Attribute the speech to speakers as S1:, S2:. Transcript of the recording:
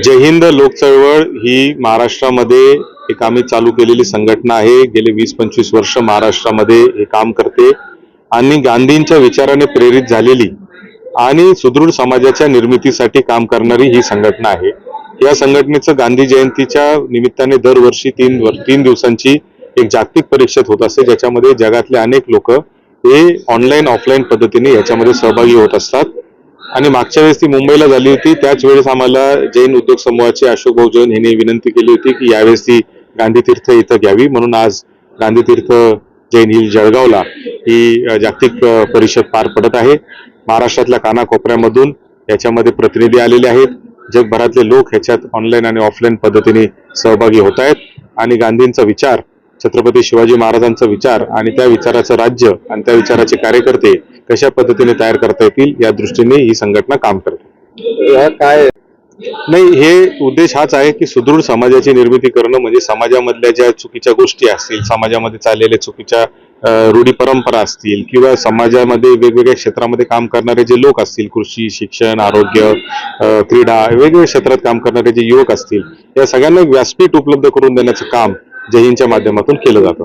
S1: जय हिंद लोकचळवळ ही महाराष्ट्रामध्ये एक आम्ही चालू केलेली संघटना आहे. गेले वीस पंचवीस वर्ष महाराष्ट्रामध्ये हे काम करते आणि गांधींच्या विचाराने प्रेरित झालेली आणि सुदृढ समाजाच्या निर्मितीसाठी काम करणारी ही संघटना आहे. या संघटनेचं गांधी जयंतीच्या निमित्ताने दरवर्षी तीन वर तीन दिवसांची एक जागतिक परिषद होत असते. ज्याच्यामध्ये जगातले अनेक लोक हे ऑनलाईन ऑफलाईन पद्धतीने याच्यामध्ये सहभागी होत असतात. आणि मागच्या वेळेस ती मुंबईला झाली होती त्याच वेळेस आम्हाला जैन उद्योग समूहाचे अशोक भाऊ जैन यांनी विनंती केली होती की यावेळेस ती गांधी तीर्थ इथं घ्यावी. म्हणून आज गांधी तीर्थ जैन हिल जळगावला ही जागतिक परिषद पार पडत आहे. महाराष्ट्रातल्या कानाकोपऱ्यामधून याच्यामध्ये प्रतिनिधी आलेले आहेत. जगभरातले लोक ह्याच्यात ऑनलाईन आणि ऑफलाईन पद्धतीने सहभागी होत आहेत. आणि गांधींचा विचार छत्रपती शिवाजी महाराजांचा विचार आणि त्या विचाराचं राज्य आणि त्या विचाराचे कार्यकर्ते कशा पद्धतीने तयार करता येतील या दृष्टीने ही संघटना काम करते.
S2: काय?
S1: नाही हे उद्देश हाच आहे की सुदृढ समाजाची निर्मिती करणं म्हणजे समाजामधल्या ज्या चुकीच्या गोष्टी असतील समाजामध्ये चाललेल्या चुकीच्या रूढी परंपरा असतील किंवा समाजामध्ये वेगवेगळ्या क्षेत्रामध्ये काम करणारे जे लोक असतील कृषी शिक्षण आरोग्य क्रीडा वेगवेगळ्या क्षेत्रात काम करणारे जे युवक असतील या सगळ्यांना व्यासपीठ उपलब्ध करून देण्याचं काम जय हिंदच्या माध्यमातून केलं जातं.